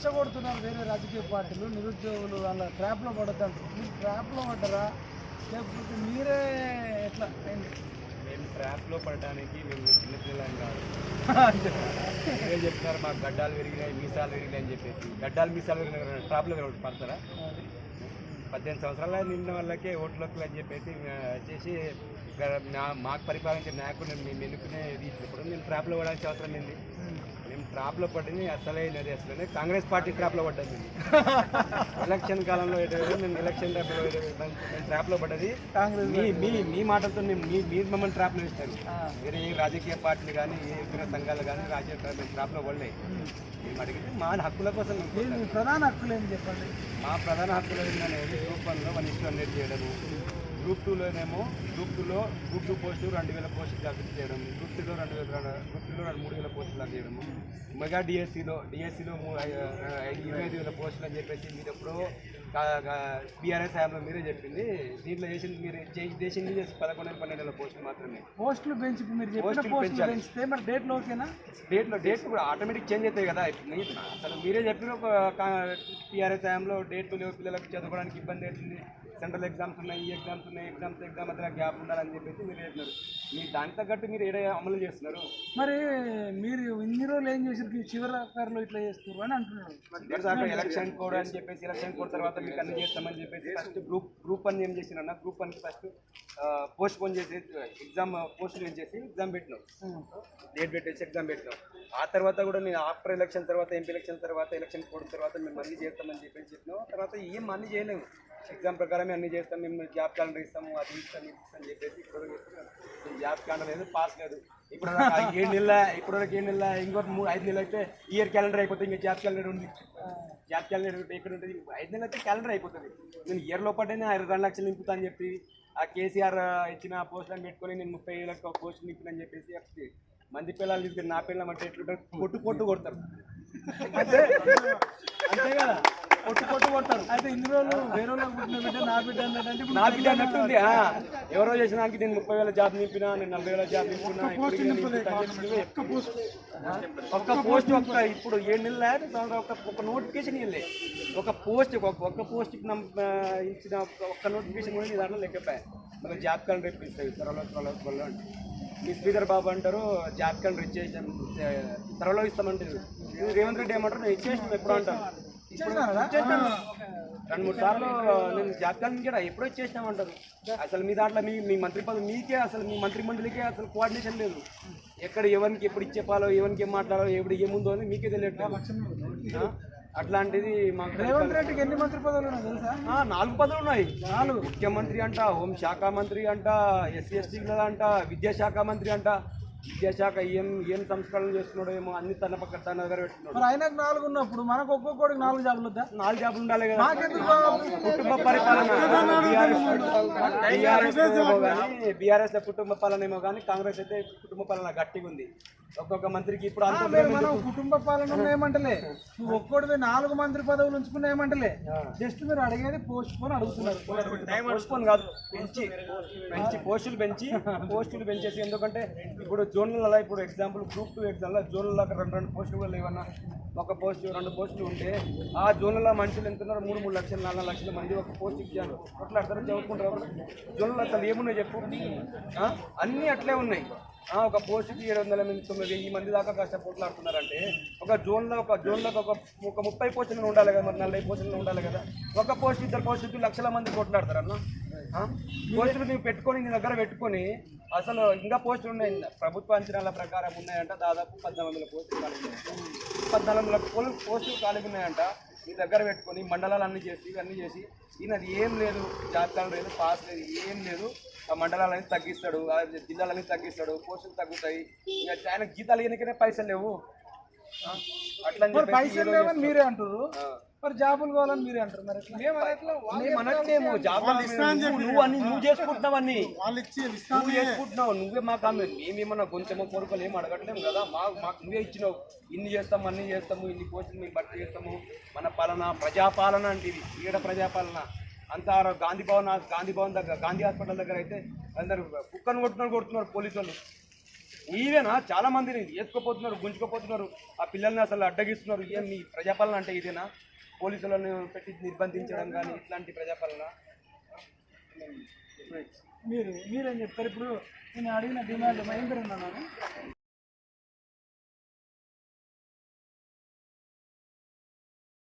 రెచ్చగొడుతున్నారు వేరే రాజకీయ పార్టీలు నిరుద్యోగులు వాళ్ళ ట్రాప్లో పడద్దంటారు మీరు ట్రాప్లో పడ్డరా? లేకపోతే మీరే ఎట్లా? మేము ట్రాప్లో పడడానికి మేము చిన్నపిల్లలం కాదు. మీరే చెప్తారు మాకు గడ్డాలు విరిగినాయి మీసాలు విరిగినాయి అని చెప్పేసి. గడ్డాలు మీసాలు విరిగిన ట్రాప్లో పడతారా. పద్దెనిమిది సంవత్సరాల నిన్న వాళ్ళకే ఓట్లకు అని చెప్పేసి ఆ, చేసి గ- నా- మాకు పరిపాలించే నాయకుడు మేము ఎన్నుకునే ఇప్పుడు మేము ట్రాప్లో పడాల్సిన అవసరం ఏంది? ట్రాప్లో పడింది అసలైనది అసలు. కాంగ్రెస్ పార్టీ ట్రాప్లో పడ్డది. ఎలక్షన్ కాలంలో మేము ఎలక్షన్ ట్రాప్లో ట్రాప్లో పడ్డది. కాంగ్రెస్ మీ మీ మీ మాటలతో మేము మీ మీరు మమ్మల్ని ట్రాప్లో వేస్తారు. ఆ. వేరే ఏ రాజకీయ పార్టీలు కానీ ఏ ఇతర సంఘాలు కానీ రాజకీయ ట్రాప్లో పడలే. మేము అడిగితే మా హక్కుల కోసం ప్రధాన హక్కులు ఏంటి చెప్పండి? మా ప్రధాన హక్కులు ఏంటనేది గ్రూప్ వన్లో వన్ హండ్రెడ్ చేయడము. గ్రూప్ టూలోనేమో గ్రూప్ టూలో గ్రూప్ టూ పోస్టు రెండు వేల పోస్టులు జాగ్రత్త చేయడం గ్రూప్ టూలో రెండు వేల గ్రూప్ టూలో రెండు మూడు వేల పోస్టులు లాగా చేయడము. మెగా డిఎస్సిలో డిఎస్సిలో ఇరవై ఐదు వేల పోస్టులు అని చెప్పేసి మీరు ఎప్పుడో బీఆర్ఎస్ హయాంలో మీరే చెప్పింది. దీంట్లో చేసింది మీరు చేసింది చేసి పదకొండు వేల పన్నెండు వేల పోస్టులు మాత్రమే. పోస్టులు పెంచి మీరు. పెంచితే మరి డేట్లు ఓకేనా? డేట్లో డేట్ కూడా ఆటోమేటిక్ చేంజ్ అవుతాయి కదా. అసలు మీరే చెప్పిన ఒక టీఆర్ఎస్ టైంలో డేట్లు లేవు పిల్లలకు చదువుకోవడానికి ఇబ్బంది అవుతుంది. సెంట్రల్ ఎగ్జామ్స్ ఉన్నాయి ఈ ఎగ్జామ్స్ ఉన్నాయి ఎగ్జామ్స్ ఎగ్జామ్ మధ్య గ్యాప్ ఉండాలని చెప్పేసి మీరు చెప్పినారు మీ దానికి తగ్గట్టు మీరు ఏడ అమలు చేస్తున్నారు? మరి మీరు ఇన్ని రోజులు ఏం చేసారు చివరి ఆకారంలో ఇట్లా చేస్తారు అని అంటున్నారు ఎలక్షన్ కోడ్ అని చెప్పేసి ఎలక్షన్ కోడ్ తర్వాత మీకు అన్ని చేస్తామని చెప్పేసి ఫస్ట్ గ్రూప్ గ్రూప్ అని ఏం చేసినా గ్రూప్ అని ఫస్ట్ పోస్ట్ పోన్ చేసి ఎగ్జామ్ పోస్ట్ చేసి ఎగ్జామ్ పెట్టినాం. డేట్ పెట్టేసి ఎగ్జామ్ పెట్టినాం. ఆ తర్వాత కూడా నేను ఆఫ్టర్ ఎలక్షన్ తర్వాత ఎంపీ ఎలక్షన్ తర్వాత ఎలక్షన్ కోడ్ తర్వాత మేము అన్ని చేస్తామని చెప్పేసి చెప్పినాం. తర్వాత ఏం అన్ని చేయలేము. ఎగ్జామ్ ప్రకారమే అన్ని చేస్తాం. మేము జాబ్ క్యాలెండర్ ఇస్తాము అది ఇస్తాం ఇది ఇస్తాం చెప్పేసి ఇప్పుడు జాబ్ క్యాలెండర్ లేదు పాస్ లేదు. ఇప్పుడు ఏడు నెలల ఇప్పుడు వరకు ఏడు నెలల ఇంకొక మూడు ఐదు నెలలు అయితే ఇయర్ క్యాలెండర్ అయిపోతే ఇంకా జాబ్ క్యాలెండర్ ఉంది. జాబ్ క్యాలెండర్ ఎక్కడ ఉంటుంది. ఐదు నెలలు అయితే క్యాలెండర్ అయిపోతుంది. నేను ఇయర్ లోపలనే రెండు లక్షలు నింపుతా అని చెప్పి ఆ కేసీఆర్ ఇచ్చిన పోస్టులను పెట్టుకొని నేను ముప్పై వేలకు పోస్ట్ నింపినని చెప్పేసి చెప్పి మంది పిల్లలు తీసుకుని నా పిల్లలు అంటే ఎట్లుంటారు? పొట్టు పొట్టు కొడతారు. అంటే అంతే కదా? కొట్టు కొట్టు కొడతారు అయితే ఇన్ని రోజులు వేరే వాళ్ళకి పుట్టిన బిడ్డ నా బిడ్డ అన్నట్టు ఇప్పుడు నా బిడ్డ అన్నట్టుంది ఆ. ఎవరో చేసిన దానికి నేను ముప్పై వేల జాబ్ నింపినా నేను నలభై వేల జాబ్ నింపినా. ఒక్క పోస్ట్ ఒక్క ఇప్పుడు ఏడు నెలల ఒక ఒక నోటిఫికేషన్ ఇవ్వలే ఒక పోస్ట్ ఒక ఒక్క పోస్ట్ ఇచ్చిన ఒక- ఒక్క నోటిఫికేషన్ కూడా నీ దాంట్లో లెక్కపోయా మరి జాబ్ క్యాలెండర్ ఇప్పిస్తాయి త్వరలో త్వరలో త్వరలో అంటే మీ శ్రీధర్ బాబు అంటారు జాబ్ క్యాలెండర్ ఇచ్చేసాం త్వరలో ఇస్తామంటారు. రేవంత్ రెడ్డి ఏమంటారు? నేను ఇచ్చేసాం ఎప్పుడు అంటాను. రెండు మూడు సార్లు నేను జాబ్ క్యాలెండర్ కూడా ఎప్పుడో ఇచ్చేసామంటారు అసలు మీ దాంట్లో మీ మీ మంత్రి పదవి మీకే అసలు మీ మంత్రి మండలికే అసలు కోఆర్డినేషన్ లేదు. ఎక్కడ ఎవరికి ఎప్పుడు ఇచ్చేపాలో ఎవరికి ఏం మాట్లాడాలో ఎప్పుడు ఏముందో అని మీకే తెలియట్లేదు? అట్లాంటిది మాకు రేవంత్ రెడ్డికి ఎన్ని మంత్రి పదవులు ఉన్నాయి తెలుసా? ఆ, నాలుగు పదవులు ఉన్నాయి. నాలుగు. ముఖ్యమంత్రి అంట హోం శాఖ మంత్రి అంట ఎస్సీ ఎస్టీల అంట విద్యాశాఖ మంత్రి అంట. విద్యాశాఖ ఏం ఏం సంస్కరణలు చేస్తున్నాడో ఏమో అన్ని తన పక్క తన దగ్గర పెట్టుకున్నాడు. మరి ఆయనకు నాలుగు ఉన్నప్పుడు మనకు ఒక్కొక్కడికి నాలుగు జాబులు వద్దా? నాలుగు జాబులు ఉండాలి కదా? కుటుంబ పరిపాలన. బీఆర్ఎస్ బీఆర్ఎస్ కుటుంబ పాలన ఏమో కానీ కాంగ్రెస్ అయితే కుటుంబ పాలన గట్టిగా ఉంది. ఒక్కొక్క మంత్రికి ఇప్పుడు మనం కుటుంబ పాలన ఏమంటలే. నువ్వు ఒక్కడివి నాలుగు మంత్రి పదవులు ఉంచుకున్న ఏమంటలే. జస్ట్ మీరు అడిగేది పోస్ట్ పోన్ అడుగుతున్నారు కాదు పెంచి పెంచి పోస్టులు పెంచి పోస్టులు పెంచేసి ఎందుకంటే ఇప్పుడు జోన్లలో ఇప్పుడు ఎగ్జాంపుల్ గ్రూప్ టూ ఎగ్జామ్లో జోన్లలో రెండు రెండు పోస్టులు కూడా లేవన్నా. ఒక పోస్ట్ రెండు పోస్టులు ఉంటే ఆ జోన్లలో మనుషులు ఎంత ఉన్నారు మూడు మూడు లక్షలు నాలుగు లక్షల మంది ఒక పోస్ట్ ఇచ్చాను కొట్లాడతారు చదువుకుంటారు జోన్లలో అసలు ఏమున్నాయి చెప్పు? అన్నీ అట్లే ఉన్నాయి. ఒక పోస్ట్కి ఏడు వందల మంది తొమ్మిది వెయ్యి మంది దాకా కష్టపోట్లాడుతున్నారంటే ఒక జోన్లో ఒక జోన్లో ఒక ఒక ముప్పై పోస్టులు ఉండాలి కదా మరి నలభై పోస్టులు ఉండాలి కదా. ఒక పోస్ట్ ఇద్దరు పోస్టుకి లక్షల మంది కొట్లాడతారు అన్న. పోస్టులు నీవు పెట్టుకొని నీ దగ్గర పెట్టుకొని అసలు ఇంకా పోస్టులు ఉన్నాయి. ప్రభుత్వ అంచనాల ప్రకారం ఉన్నాయంట దాదాపు పద్నాలుగు వందల పోస్టులు ఖాళీ ఉన్నాయి. పద్నాలుగు వందల పోస్టులు ఖాళీ ఉన్నాయంట. మీ దగ్గర పెట్టుకొని మండలాలన్నీ చేసి ఇవన్నీ చేసి ఈయనది ఏం లేదు జాతకాలు లేదు పాస్ లేదు ఏం లేదు. ఆ మండలాలని తగ్గిస్తాడు ఆ జిల్లాలని తగ్గిస్తాడు పోస్టులు తగ్గుతాయి. ఇంకా ఆయన గీతాలు ఎన్నికనే పైసలు లేవు. మరి పైసలు లేవని మీరే అంటారు. మరి జాబులు కావాలని మీరే అంటారు మరి? మేము నువ్వు నువ్వు అన్ని నువ్వు చేసుకుంటున్నావు అన్ని వాళ్ళు ఇచ్చి నువ్వు చేసుకుంటున్నావు నువ్వే మాకు ఆమె. మేమేమన్నా కొంచెం కోరికలు ఏం అడగట్లేము కదా. మా మాకు నువ్వే ఇచ్చినావు. ఇన్ని చేస్తాము అన్ని చేస్తాము ఇన్ని పోస్టులు మేము భర్తీ చేస్తాము. మన పాలన ప్రజాపాలన అంటే ఇది ఈడ ప్రజాపాలన. అంతా గాంధీ భవన్ గాంధీ భవన్ దగ్గర గాంధీ హాస్పిటల్ దగ్గర అయితే అందరు కుక్కను కొట్టుకొని కొడుతున్నారు పోలీసు వాళ్ళు ఈవేనా చాలా మందిని వేసుకోపోతున్నారు గుంజుకోపోతున్నారు. ఆ పిల్లల్ని అసలు అడ్డగిస్తున్నారు. ఏం మీ ప్రజాపాలన అంటే ఇదేనా? పోలీసులను పెట్టి నిర్బంధించడం కానీ ఇట్లాంటి ప్రజాపాలన? మీరు మీరేం చెప్తారు? ఇప్పుడు నేను అడిగిన డిమాండ్ మహేంద్ర ఉన్నాను